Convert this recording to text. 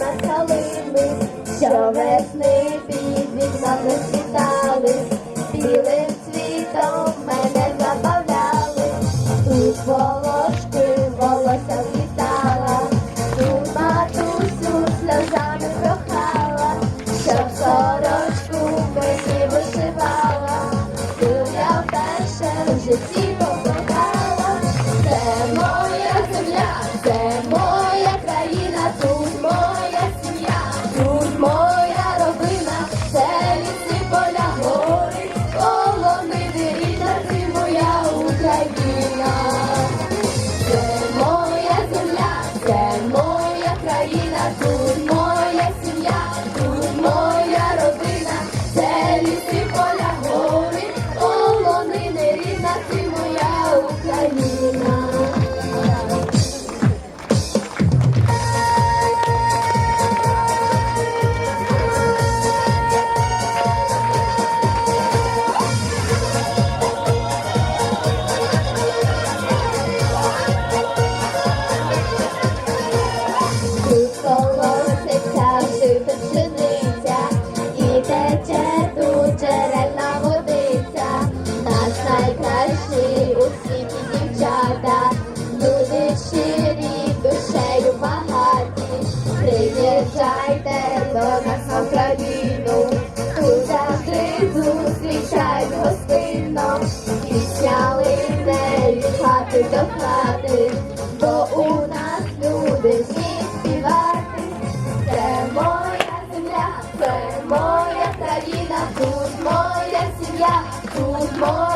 На нахилились, що весни під вікнами засвітали, білим цвітом мене забавляли, тут волошки волосся влітала, ту матусю сльозами прохала, щоб сорочку мені вишивала, тут я вперше в житті. нам кабіну, завжди зустрічають гостинно, Пісняли хати до хати, бо у нас люди вміють. Це моя земля, це моя країна, тут моя сім'я, тут моя.